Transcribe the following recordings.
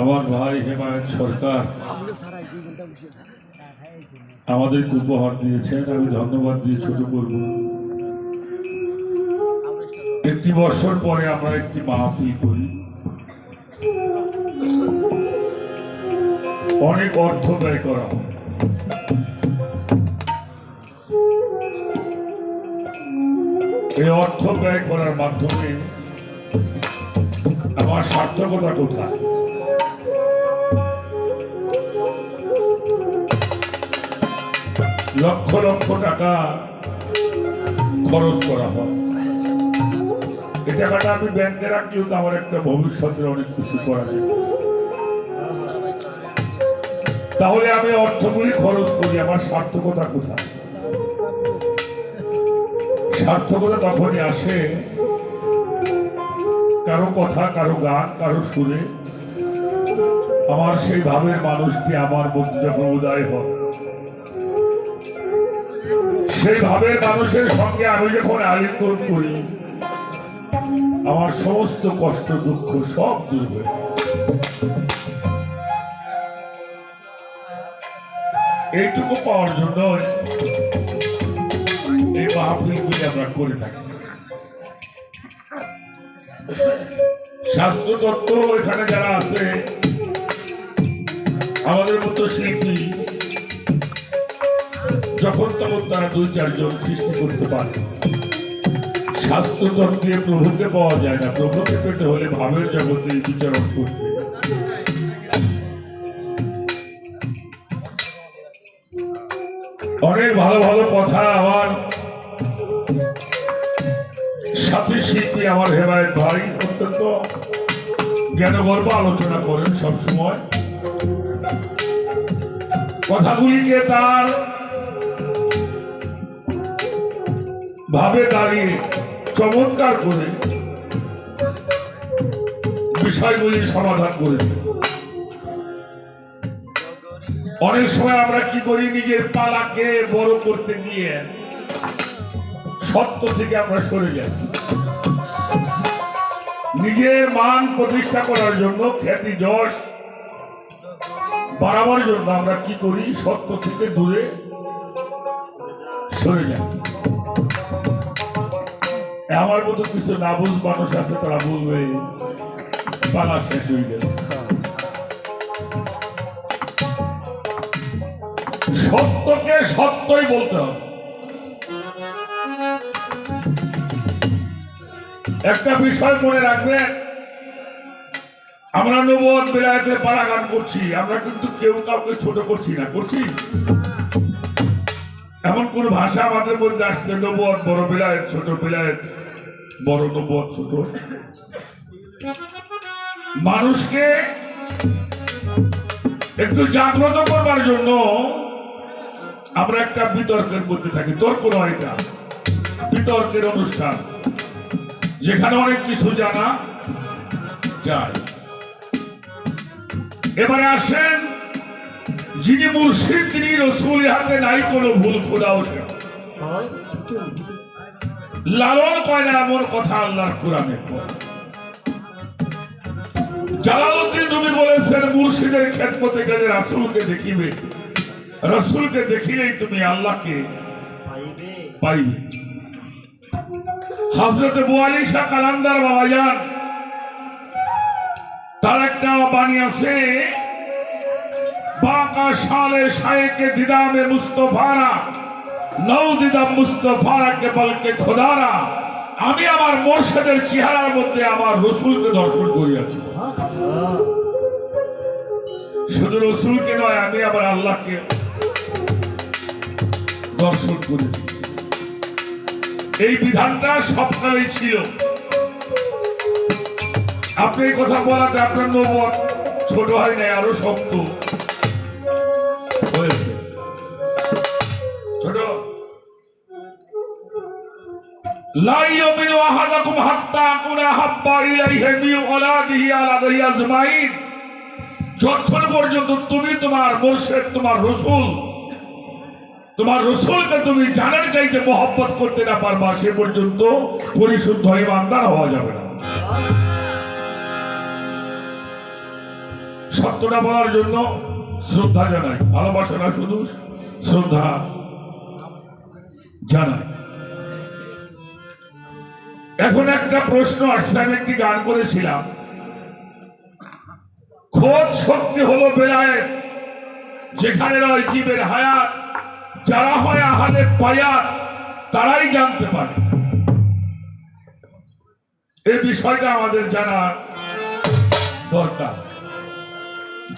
আমার ভাই হেমায়ত সরকার আমাদের উপহার দিয়েছেন, আমি ধন্যবাদ দিয়ে ছোট করব। একটি বছর পরে আমরা একটি মাহফিল করি। অনেক অর্থ ব্যয় করা এই অর্থ ব্যয় করার মাধ্যমে আমার সার্থকতা কোথায়? লক্ষ লক্ষ টাকা খরচ করা হয়। এই টাকাটা আমি ব্যাংকে রাখলেও তো আমার একটা ভবিষ্যতের অনেক কিছু করা যায়। তাহলে আমি অর্থগুলি খরচ করি, আমার সার্থকতা কোথায়? সার্থকতা তখনই আসে কারও কথা, কারও গান, কারও সুরে। আমার সেই ভাবের মানুষটি আমার মধ্যে যখন উদয় হয়। সেই ভাবের মানুষের সঙ্গে আমি যখন আলিঙ্গন করি, আমার সমস্ত কষ্ট, দুঃখ সব দূর হয়ে এইটুকু পাওয়ার জন্য এই মাহফিলগুলি আমরা করে থাকি। স্বাস্থ্য তত্ত্ব এখানে যারা আছে, আমাদের মতো শিল্পী, যখন তখন তারা দুই চারজন সৃষ্টি করতে পারে। স্বাস্থ্যতত্ত্বে প্রভুকে পাওয়া যায় না, প্রভুকে পেতে হলে ভাবের জগতে বিচরণ করতে অনেক ভালো ভালো কথা আমার সাথী শিল্পী আমার হেমায়ত ভাই অত্যন্ত জ্ঞানগর্ব আলোচনা করেন সব সময় কথাগুলিকে তার ভাবে দাঁড়িয়ে চমৎকার করে বিষয়গুলি সমাধান করেছে অনেক সময় আমরা কি করি? নিজের পালাকে বড় করতে গিয়ে সত্য থেকে আমরা সরে যাই। নিজের মান প্রতিষ্ঠা করার জন্য খ্যাতি, যশ বাড়াবার জন্য আমরা কি করি? সত্য থেকে দূরে সরে যাই। আমার মতো কিছু নাবুজ মানুষ আছে, তারা বলবে পালা শেষ হয়ে গেছে সত্যকে সত্যই বলতে হবে। একটা বিষয় মনে রাখবেন, আমরা নবদ বেলায়েতের পাড়াগান করছি, আমরা কিন্তু কেউ কাউকে ছোট করছি না, করছি? এমন কোন ভাষা আমাদের মধ্যে আসছে, নবদ বড় বেলায়েত, ছোট বেলায়েত, বড় নবদ, ছোট? মানুষকে একটু জাগ্রত করবার জন্য আমরা একটা বিতর্কের মধ্যে থাকি। তর্ক নয় এটা? বিতর্কের অনুষ্ঠান। যেখানে অনেক কিছু জানা যায়। এবারে আসেন যিনি মুর্শিদ তিনি রসুল হাতে নাই কোনো ভুল খোদাও সে লালন কয় না এমন কথা আল্লাহর কোরআনে কয়। জালালউদ্দিন রুমি বলেছেন মুর্শিদের খেদমতে গেলে রাসূলকে দেখিবে। রসুলকে দেখিলেই তুমি আল্লাহকে পাইবে। হজরতে বুয়ালি শাহ কালান্দার বাবা যান। তার একটা বাণী আছে, বাঁকা শায়েকে দিদামে মুস্তফারা, নৌ দিদাম মুস্তফারা খোদারা। আমি আমার মোর্শেদের চেহারার মধ্যে আমার রসুলকে দর্শন করিয়াছি। শুধু রসুলকে নয়, আমি আবার আল্লাহকে দর্শন করেছি এই বিধানটা সবকালেই ছিল। আপনি কথা বলাতে আপনার নম্বর ছোট হয় নাই, আরও শক্ত। হয়েছে। ছোট। পর্যন্ত তুমি তোমার মোর্শেদ, তোমার রসুল তোমার রসুলকে তুমি জানার চাইতে মোহাম্মত করতে না পারবা, সে পর্যন্ত পরিশুদ্ধ ইমানদার হওয়া যাবে না। সত্যটা বলার জন্য শ্রদ্ধা জানাই। ভালোবাসা না শুধু শ্রদ্ধা জানাই। এখন একটা প্রশ্ন আসছে, আমি একটি গান করেছিলাম। খোঁজ শক্তি হলো বেড়ায় যেখানে রয় জীবের হায়াত। যারা হয় আহাদের পায়াত তারাই জানতে পারে। এই বিষয়টা আমাদের জানা দরকার।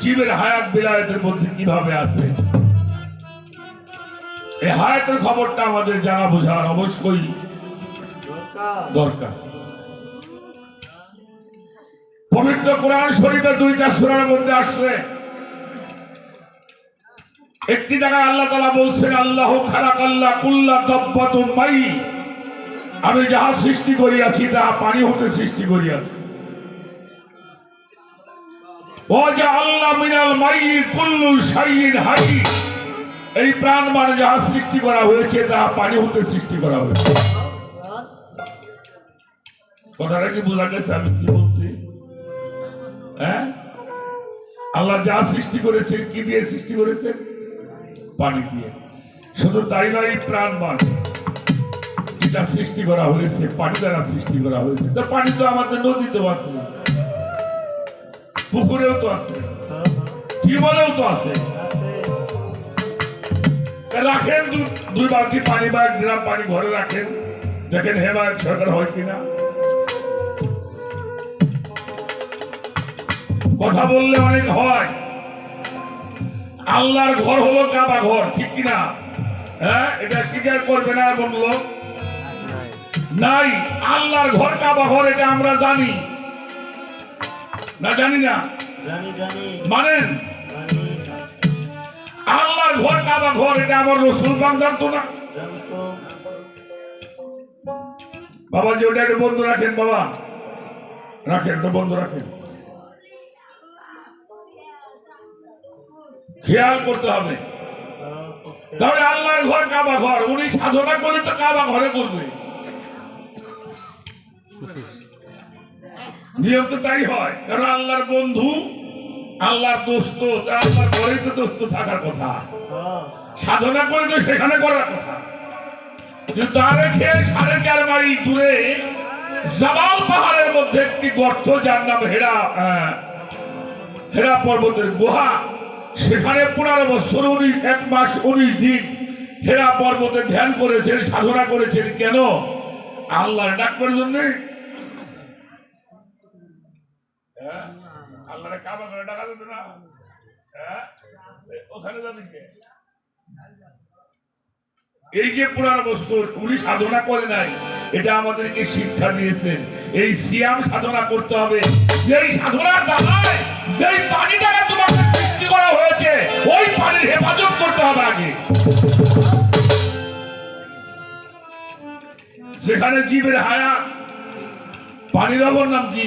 জীবের হায়াত বিলায়তের মধ্যে কীভাবে আছে? এই হায়াতের খবরটা আমাদের জানা বোঝার অবশ্যই দরকার। পবিত্র কোরআন শরীফে দুইটা সূরার মধ্যে আসছে একটি জায়গায় আল্লাহ তালা বলছেন, আল্লাহ খালাক আল্লাহ কুল্লা দব্বাতুম মাই আমি যাহা সৃষ্টি করিয়াছি, তাহা পানি হতে সৃষ্টি করিয়াছি। ও যা আল্লাহ মিনাল মাই কুল্লু শাইইন হাই এই প্রাণ মানে যাহা সৃষ্টি করা হয়েছে, তাহা পানি হতে সৃষ্টি করা হয়েছে। কথাটা কি বোঝা গেছে? আমি কি বলছি? হ্যাঁ? আল্লাহ যা সৃষ্টি করেছে কি দিয়ে সৃষ্টি করেছে পানি দিয়ে। শুধু তাই নয় এই প্রাণবান যেটা সৃষ্টি করা হয়েছে, পানি দ্বারা সৃষ্টি করা হয়েছে। তো পানি তো আমাদের নদীতেও আছে, পুকুরেও তো আছে, টিউবওয়েলেও তো আছে। রাখেন দুই বালতি পানি বা এক গ্রাম পানি ঘরে রাখেন। দেখেন হেমায়ত সরকার হয় কিনা। কথা বললে অনেক হয়। আল্লাহর ঘর হলো কাবা ঘর ঠিক কিনা? হ্যাঁ এটা স্বীকার করবে না লোক? নাই। আল্লাহর ঘর কাবা ঘর এটা আমরা জানি। না জানি না? জানি জানি। মানেন আল্লাহর ঘর কাবা ঘর এটা আমার রসুল পাক জানতো না। বাবা যে ওটা একটু বন্ধ রাখেন বাবা। রাখেন তো বন্ধ রাখেন। খেয়াল করতে হবে। তবে আল্লাহর ঘর কাবা ঘর, উনি সাধনা করলে তো কাবা ঘরে করবে। নিয়ম তো তাই হয়, কারণ আল্লাহর বন্ধু, আল্লাহর দোস্ত, আল্লাহর ঘরেই তো দোস্ত থাকার কথা। সাধনা করে তো সেখানে করার কথা। তার রেখে সাড়ে চার মাইল দূরে, জামাল পাহাড়ের মধ্যে একটি গর্ত যার নাম হেরা হেরা পর্বতের গুহা। সেখানে পনেরো বছর, উনিশ, এক মাস, উনিশ দিন হেরা পর্বতে ধ্যান করেছেন, সাধনা করেছেন। কেন? আল্লাহর ডাকবার জন্য। হ্যাঁ? কে? এই যে পুরানো বছর উনি সাধনা করে নাই, এটা আমাদেরকে শিক্ষা দিয়েছেন। এই সিয়াম সাধনা করতে হবে। যেই সাধনার দ্বারায়, যেই পানি দ্বারা করা হয়েছে, ওই পানির হেফাজত করতে হবে আগে। সেখানে জীবের হায়া, পানির অপর নাম কি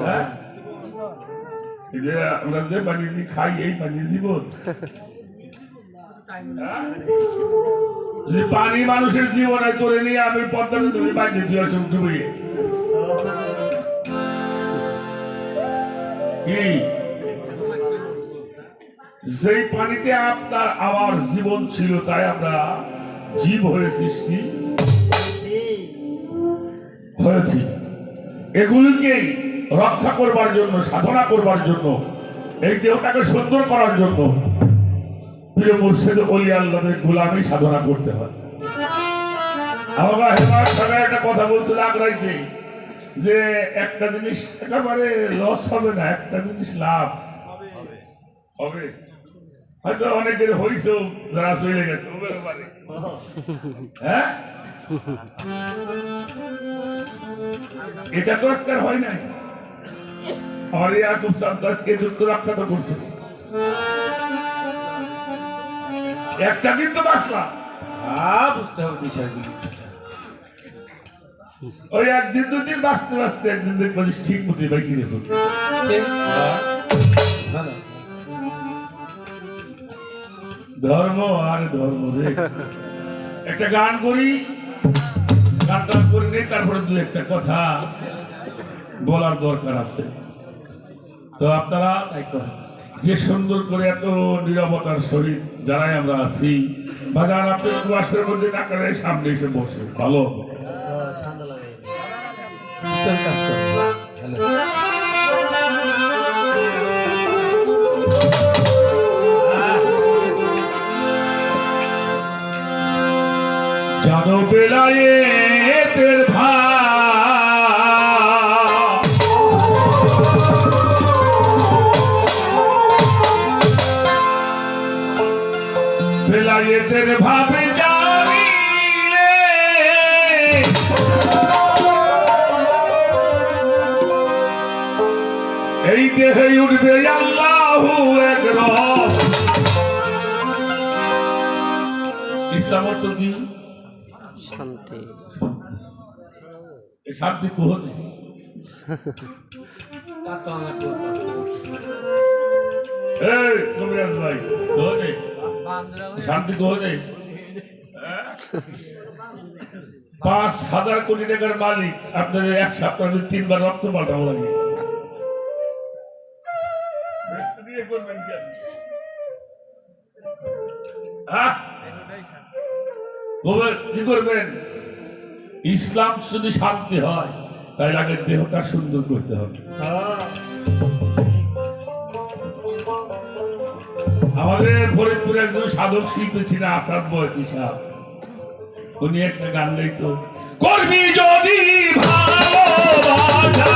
হ্যাঁ? হ্যাঁ? পানি মানুষের জীবনে নিয়ে আমি কি? যেই পানিতে আপনার আমার জীবন ছিল তাই আমরা জীব হয়ে সৃষ্টি হয়েছি। এগুলিকে রক্ষা করবার জন্য সাধনা করবার জন্য এই দেহটাকে সুন্দর করার জন্য প্রিয় মুর্শিদ অলি আল্লাহের গোলামি সাধনা করতে হয়। আমাকে সাহেব একটা কথা বলছিল আগ্রাইতে যে একটা জিনিস একেবারে লস হবে না একটা জিনিস লাভ। হবে। হয়তো অনেকের হয়েছেও যারা চলে গেছে হ্যাঁ? এটা তো আজকে আর হয় নাই। আমার ইয়াকুব সাহেব আজকে তো করছে। একটা দিন তো বাঁচলাম। বুঝতে হবে বিষয়গুলি। ওই একদিন দুদিন বাঁচতে বাঁচতে একদিন দেখব ঠিক মতো পাইছি গেছো। ধর্ম আর ধর্ম রে। একটা গান করি গানটা করে নেই তারপরে দু একটা কথা বলার দরকার আছে। তো আপনারা যে সুন্দর করে এত নিরবতার সহিত যারাই আমরা আছি বাজার আপনি কুয়াশের মধ্যে না করে সামনে এসে বসে ভালো হবে। জানো বেলায়েতের ভাই বেলায়েতের ভাবে জানিলে। এই দেহে উঠবে আল্লাহু এক রব কি? কবিরাজ ভাই শান্তি? পাঁচ হাজার কোটি টাকার মালিক, আপনার এক সপ্তাহ তিনবার রক্ত পাল্টাবো লাগে করবেন কি আপনি? হ্যাঁ? কি করবেন? ইসলাম যদি শান্তি হয়, তাই আগে দেহটা সুন্দর করতে হবে। আমাদের ফরিদপুরে একজন সাধক শিল্পী ছিলেন আসাদ বয়সী সাহেব। উনি একটা গান গাইতো কর্মী যদি ভালোবাসা